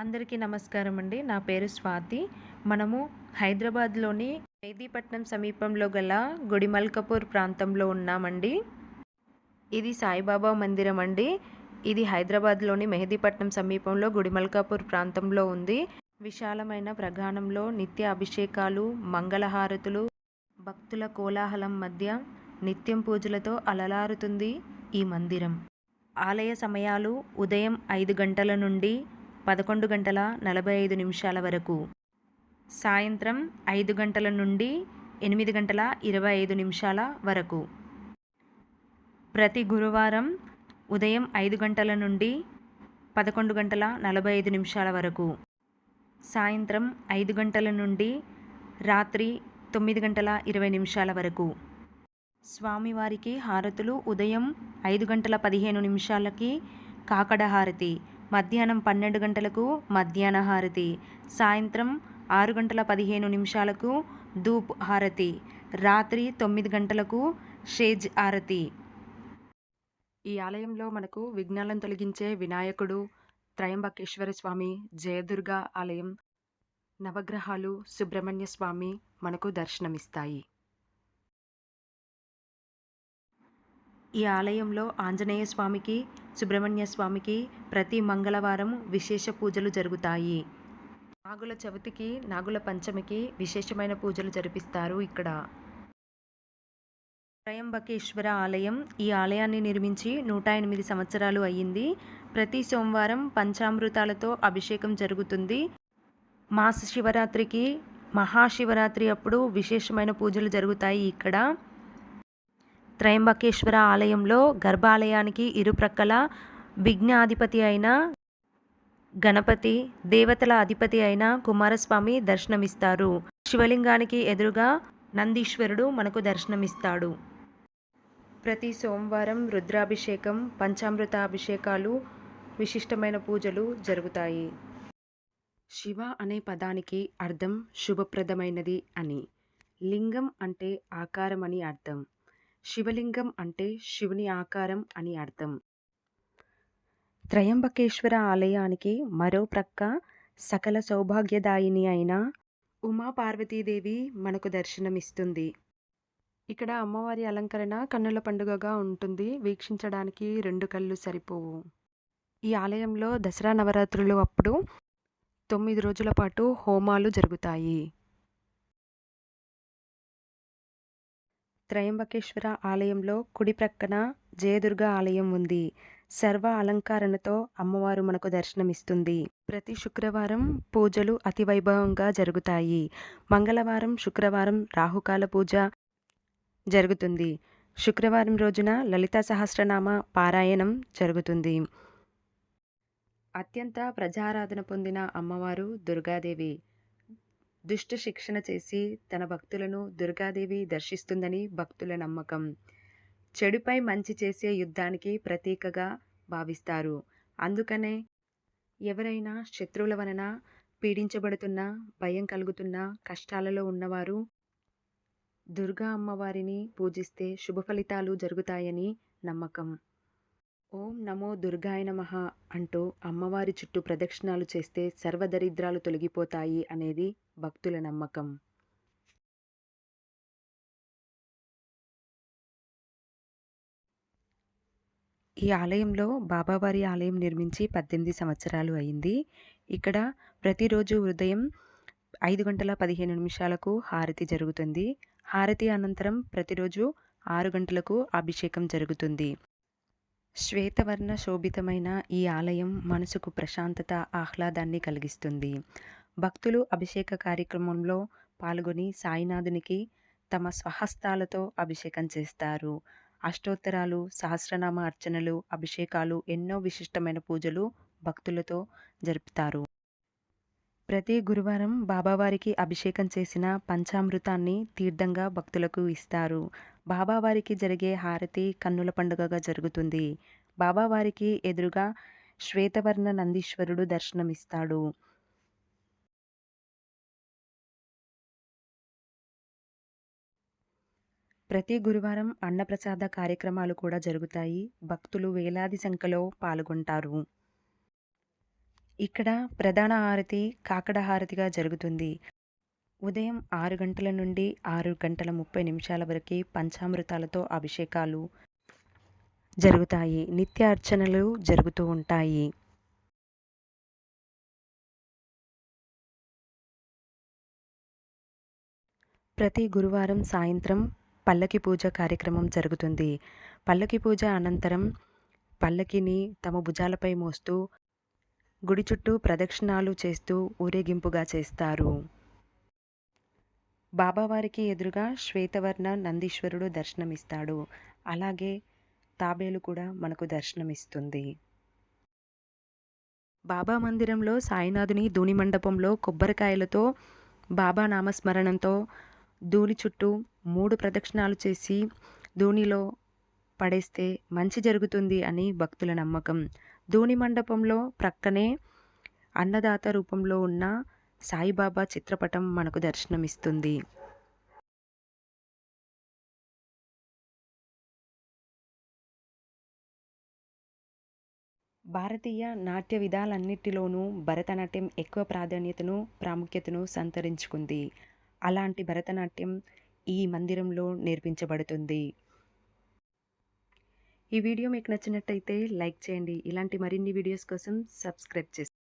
అందరికీ నమస్కారం అండి. నా పేరు స్వాతి. మనము హైదరాబాద్లోని మెహదీపట్నం సమీపంలో గల గుడిమల్కపూర్ ప్రాంతంలో ఉన్నామండి. ఇది సాయిబాబా మందిరం అండి. ఇది హైదరాబాద్లోని మెహదీపట్నం సమీపంలో గుడిమల్కాపూర్ ప్రాంతంలో ఉంది. విశాలమైన ప్రగాణంలో నిత్య అభిషేకాలు మంగళహారతులు భక్తుల కోలాహలం మధ్య నిత్యం పూజలతో అలలారుతుంది ఈ మందిరం. ఆలయ సమయాలు ఉదయం ఐదు గంటల నుండి పదకొండు గంటల నలభై ఐదు నిమిషాల వరకు. సాయంత్రం ఐదు గంటల నుండి ఎనిమిది గంటల ఇరవై ఐదు నిమిషాల వరకు. ప్రతి గురువారం ఉదయం ఐదు గంటల నుండి పదకొండు గంటల నలభై ఐదు నిమిషాల వరకు. సాయంత్రం ఐదు గంటల నుండి రాత్రి తొమ్మిది గంటల ఇరవై నిమిషాల వరకు. స్వామివారికి హారతులు ఉదయం ఐదు గంటల పదిహేను నిమిషాలకి కాకడ హారతి మధ్యాహ్నం పన్నెండు గంటలకు మధ్యాహ్న హారతి. సాయంత్రం ఆరు గంటల పదిహేను నిమిషాలకు ధూప్ హారతి. రాత్రి తొమ్మిది గంటలకు షేజ్ హారతి. ఈ ఆలయంలో మనకు విఘ్నాలను తొలగించే వినాయకుడు త్రయంబకేశ్వర స్వామి జయదుర్గ ఆలయం నవగ్రహాలు సుబ్రహ్మణ్య స్వామి మనకు దర్శనమిస్తాయి. ఈ ఆలయంలో ఆంజనేయ స్వామికి సుబ్రహ్మణ్య స్వామికి ప్రతి మంగళవారం విశేష పూజలు జరుగుతాయి. నాగుల చవితికి నాగుల పంచమికి విశేషమైన పూజలు జరిపిస్తారు ఇక్కడ. త్రయంబకేశ్వర ఆలయం ఈ ఆలయాన్ని నిర్మించి నూట ఎనిమిది సంవత్సరాలు అయ్యింది. ప్రతి సోమవారం పంచామృతాలతో అభిషేకం జరుగుతుంది. మాస శివరాత్రికి మహాశివరాత్రి అప్పుడు విశేషమైన పూజలు జరుగుతాయి ఇక్కడ. త్రయంబకేశ్వర ఆలయంలో గర్భాలయానికి ఇరుప్రక్కల విఘ్నాధిపతి అయిన గణపతి దేవతల అధిపతి అయిన కుమారస్వామి దర్శనమిస్తారు. శివలింగానికి ఎదురుగా నందీశ్వరుడు మనకు దర్శనమిస్తాడు. ప్రతి సోమవారం రుద్రాభిషేకం పంచామృత అభిషేకాలు విశిష్టమైన పూజలు జరుగుతాయి. శివ అనే పదానికి అర్థం శుభప్రదమైనది అని. లింగం అంటే ఆకారం అని అర్థం. శివలింగం అంటే శివుని ఆకారం అని అర్థం. త్రయంబకేశ్వర ఆలయానికి మరో ప్రక్క సకల సౌభాగ్యదాయిని అయిన ఉమా పార్వతీదేవి మనకు దర్శనమిస్తుంది. ఇక్కడ అమ్మవారి అలంకరణ కన్నుల పండుగగా ఉంటుంది. వీక్షించడానికి రెండు కళ్ళు సరిపోవు. ఈ ఆలయంలో దసరా నవరాత్రులు అప్పుడు తొమ్మిది రోజుల పాటు హోమాలు జరుగుతాయి. త్రయంబకేశ్వర ఆలయంలో కుడి ప్రక్కన జయదుర్గ ఆలయం ఉంది. సర్వ అలంకరణతో అమ్మవారు మనకు దర్శనమిస్తుంది. ప్రతి శుక్రవారం పూజలు అతి వైభవంగా జరుగుతాయి. మంగళవారం శుక్రవారం రాహుకాల పూజ జరుగుతుంది. శుక్రవారం రోజున లలితా సహస్రనామ పారాయణం జరుగుతుంది. అత్యంత ప్రజారాధన పొందిన అమ్మవారు దుర్గాదేవి. దుష్ట శిక్షణ చేసి తన భక్తులను దుర్గాదేవి దర్శిస్తుందని భక్తుల నమ్మకం. చెడుపై మంచి చేసే యుద్ధానికి ప్రతీకగా భావిస్తారు. అందుకనే ఎవరైనా శత్రువుల వలన పీడించబడుతున్న భయం కలుగుతున్న కష్టాలలో ఉన్నవారు దుర్గా అమ్మవారిని పూజిస్తే శుభ ఫలితాలు జరుగుతాయని నమ్మకం. ఓం నమో దుర్గాయ నమ అంటూ అమ్మవారి చుట్టూ ప్రదక్షిణాలు చేస్తే సర్వదరిద్రాలు తొలగిపోతాయి అనేది భక్తుల నమ్మకం. ఈ ఆలయంలో బాబావారి ఆలయం నిర్మించి పద్దెనిమిది సంవత్సరాలు అయింది. ఇక్కడ ప్రతిరోజు ఉదయం ఐదు గంటల పదిహేను నిమిషాలకు హారతి జరుగుతుంది. హారతి అనంతరం ప్రతిరోజు ఆరు గంటలకు అభిషేకం జరుగుతుంది. శ్వేతవర్ణ శోభితమైన ఈ ఆలయం మనసుకు ప్రశాంతత ఆహ్లాదాన్ని కలిగిస్తుంది. భక్తులు అభిషేక కార్యక్రమంలో పాల్గొని సాయినాథునికి తమ స్వహస్తాలతో అభిషేకం చేస్తారు. అష్టోత్తరాలు సహస్రనామ అర్చనలు అభిషేకాలు ఎన్నో విశిష్టమైన పూజలు భక్తులతో జరుపుతారు. ప్రతి గురువారం బాబావారికి అభిషేకం చేసిన పంచామృతాన్ని తీర్థంగా భక్తులకు ఇస్తారు. బాబావారికి జరిగే హారతి కన్నుల పండుగగా జరుగుతుంది. బాబావారికి ఎదురుగా శ్వేతవర్ణ నందీశ్వరుడు దర్శనమిస్తాడు. ప్రతి గురువారం అన్నప్రసాద కార్యక్రమాలు కూడా జరుగుతాయి. భక్తులు వేలాది సంఖ్యలో పాల్గొంటారు. ఇక్కడ ప్రధాన హారతి కాకడ హారతిగా జరుగుతుంది. ఉదయం ఆరు గంటల నుండి ఆరు గంటల ముప్పై నిమిషాల వరకు పంచామృతాలతో అభిషేకాలు జరుగుతాయి. నిత్య అర్చనలు జరుగుతూ ఉంటాయి. ప్రతి గురువారం సాయంత్రం పల్లకి పూజ కార్యక్రమం జరుగుతుంది. పల్లకి పూజ అనంతరం పల్లకిని తమ భుజాలపై మోస్తూ గుడి చుట్టూ ప్రదక్షిణాలు చేస్తూ ఊరేగింపుగా చేస్తారు. బాబావారికి ఎదురుగా శ్వేతవర్ణ నందీశ్వరుడు దర్శనమిస్తాడు. అలాగే తాబేలు కూడా మనకు దర్శనమిస్తుంది. బాబా మందిరంలో సాయినాథుని ధూని మండపంలో కొబ్బరికాయలతో బాబా నామస్మరణంతో ధూళి చుట్టూ మూడు ప్రదక్షిణాలు చేసి ధూనిలో పడేస్తే మంచి జరుగుతుంది అని భక్తుల నమ్మకం. ధూని మండపంలో ప్రక్కనే అన్నదాత రూపంలో ఉన్న సాయిబాబా చిత్రపటం మనకు దర్శనమిస్తుంది. భారతీయ నాట్య విధాలన్నిటిలోనూ భరతనాట్యం ఎక్కువ ప్రాధాన్యతను ప్రాముఖ్యతను సంతరించుకుంది. అలాంటి భరతనాట్యం ఈ మందిరంలో నేర్పించబడుతుంది. ఈ వీడియో మీకు నచ్చినట్టయితే లైక్ చేయండి. ఇలాంటి మరిన్ని వీడియోస్ కోసం సబ్స్క్రైబ్ చేసి